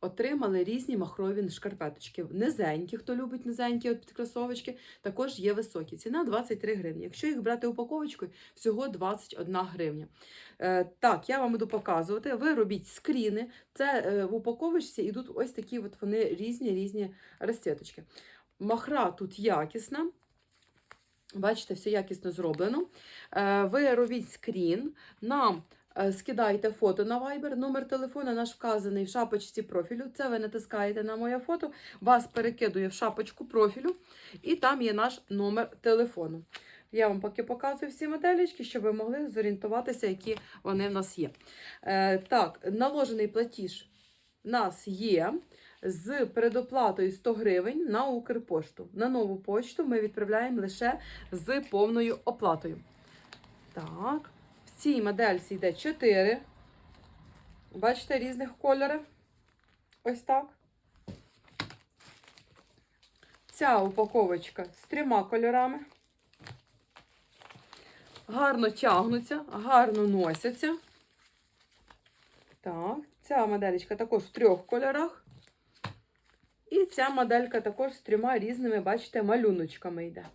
отримали різні махрові шкарпеточки. Низенькі, хто любить низенькі от підкрасовочки, також є високі. Ціна 23 гривні. Якщо їх брати упаковочкою, всього 21 гривня. Е, так, я вам буду показувати. Ви робіть скріни. Це е, в упаковочці йдуть ось такі от вони різні різні розцвіточки. Махра тут якісна. Бачите, все якісно зроблено. Е, Ви робіть скрін, нам скидайте фото на Viber, номер телефона наш вказаний в шапочці профілю. Це ви натискаєте на моє фото, вас перекидує в шапочку профілю, і там є наш номер телефону. Я вам поки показую всі моделічки, щоб ви могли зорієнтуватися, які вони в нас є. Е, так, наложений платіж в нас є з передоплатою 100 гривень на Укрпошту. На нову почту ми відправляємо лише з повною оплатою. Так, цій модельці йде 4. Бачите, різних кольорів. Ось так. Ця упаковочка з трьома кольорами. Гарно тягнуться, гарно носяться. Так, ця моделька також в трьох кольорах. І ця моделька також з трьома різними, бачите, малюночками йде.